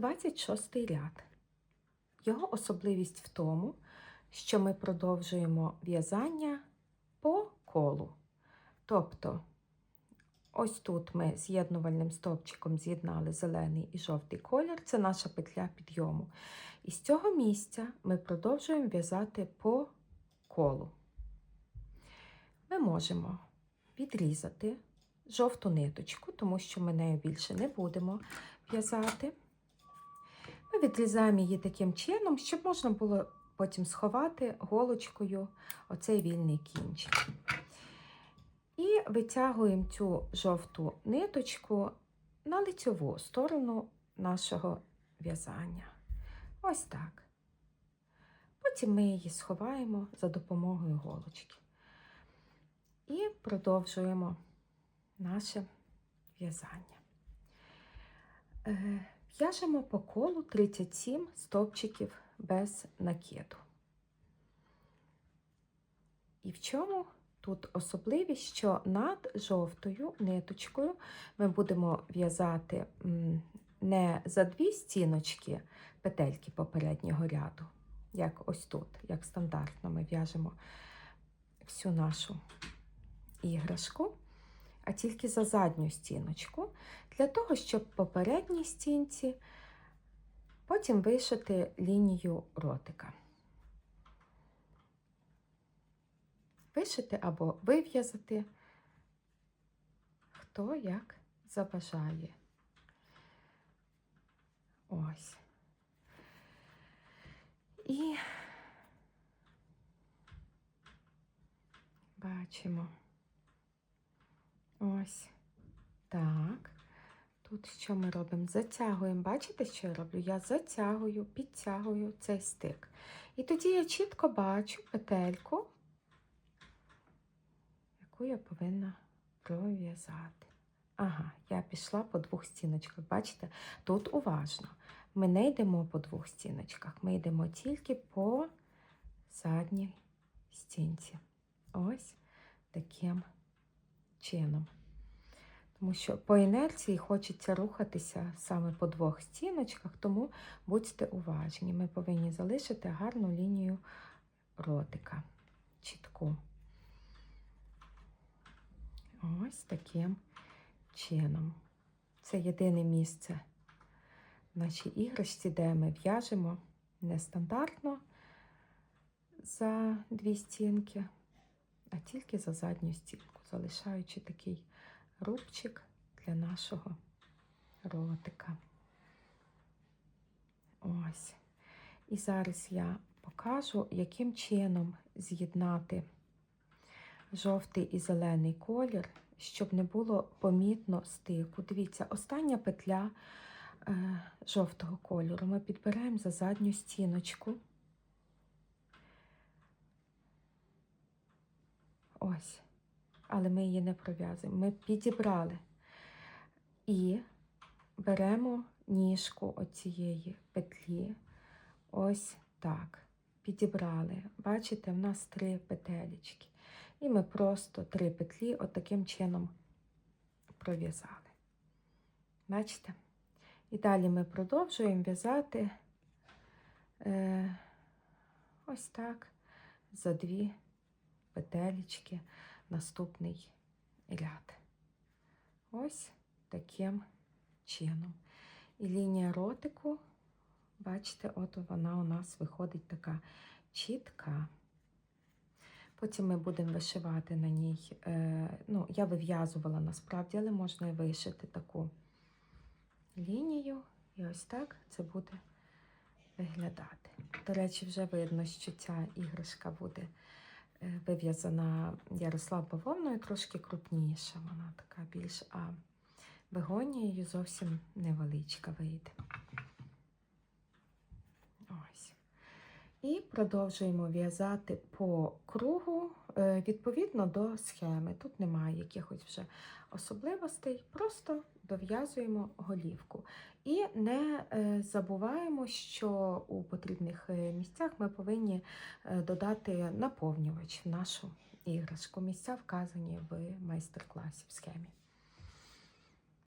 26 ряд. Його особливість в тому, що ми продовжуємо в'язання по колу. Тобто, ось тут ми з'єднувальним стовпчиком з'єднали зелений і жовтий колір, це наша петля підйому. І з цього місця ми продовжуємо в'язати по колу. Ми можемо відрізати жовту ниточку, тому що ми нею більше не будемо в'язати. Ми відрізаємо її таким чином, щоб можна було потім сховати голочкою оцей вільний кінчик. І витягуємо цю жовту ниточку на лицьову сторону нашого в'язання. Ось так. Потім ми її сховаємо за допомогою голочки. І продовжуємо наше в'язання. В'яжемо по колу 37 стовпчиків без накиду. І в чому тут особливість, що над жовтою ниточкою ми будемо в'язати не за дві стіночки петельки попереднього ряду, як ось тут, як стандартно ми в'яжемо всю нашу іграшку, а тільки за задню стіночку, для того, щоб по передній стінці потім вишити лінію ротика. Вишити або вив'язати, хто як забажає. Ось. І бачимо. Ось так. Тут що ми робимо? Затягуємо. Бачите, що я роблю? Я затягую, підтягую цей стик. І тоді я чітко бачу петельку, яку я повинна пров'язати. Ага, я пішла по двох стіночках. Бачите? Тут уважно. Ми не йдемо по двох стіночках, ми йдемо тільки по задній стінці. Ось таким чином. Тому що по інерції хочеться рухатися саме по двох стіночках, тому будьте уважні. Ми повинні залишити гарну лінію ротика, чітку. Ось таким чином. Це єдине місце в нашій іграшці, де ми в'яжемо нестандартно за дві стінки, а тільки за задню стінку, залишаючи такий рубчик для нашого ротика. Ось. І зараз я покажу, яким чином з'єднати жовтий і зелений колір, щоб не було помітно стику. Дивіться, остання петля е, жовтого кольору ми підбираємо за задню стіночку. Ось але ми її не пров'язуємо. Ми підібрали і беремо ніжку оцієї петлі. Ось так. Підібрали. Бачите, в нас три петелечки. І ми просто три петлі отаким чином пров'язали. Бачите? І далі ми продовжуємо в'язати е, ось так за дві петелечки наступний ряд. Ось таким чином. І лінія ротику, бачите, от вона у нас виходить така чітка. Потім ми будемо вишивати на ній, е, ну, я вив'язувала насправді, але можна і вишити таку лінію. І ось так це буде виглядати. До речі, вже видно, що ця іграшка буде вив'язана Ярослав бавовною, трошки крупніша, вона така більш, а бегонією зовсім невеличка вийде. Ось. І продовжуємо в'язати по кругу е, відповідно до схеми. Тут немає якихось вже особливостей, просто дов'язуємо голівку. І не е, забуваємо, що у потрібних е, місцях ми повинні додати наповнювач в нашу іграшку. Місця вказані в майстер-класі в схемі.